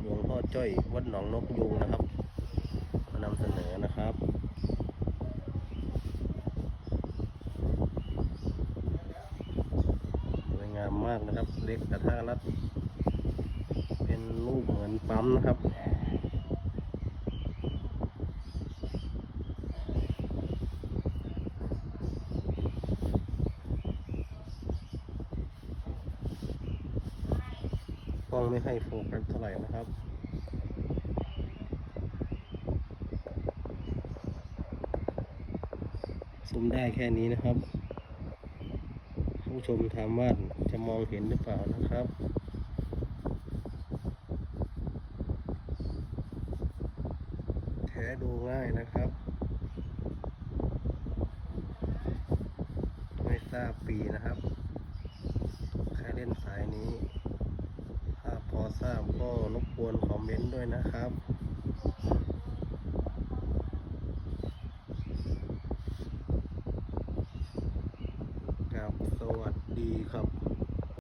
หลวงพ่อจ้อยวัดหนองนกยูงนะครับมานำเสนอนะครับสวยงามมากนะครับ เล็กกระทะรัดเป็นรูปเหมือนปั๊มนะครับ ล้องไม่ให้โฟกัสเท่าไหร่นะครับซูมได้แค่นี้นะครับ ผู้ชมถามว่าจะมองเห็นหรือเปล่านะครับแท้ดูง่ายนะครับ ไม่ทราบปีนะครับ ใครเล่นสายนี้ ถ้าพอท รบกวนคอมเมนต์ด้วยนะครับ ครับ สวัสดีครับ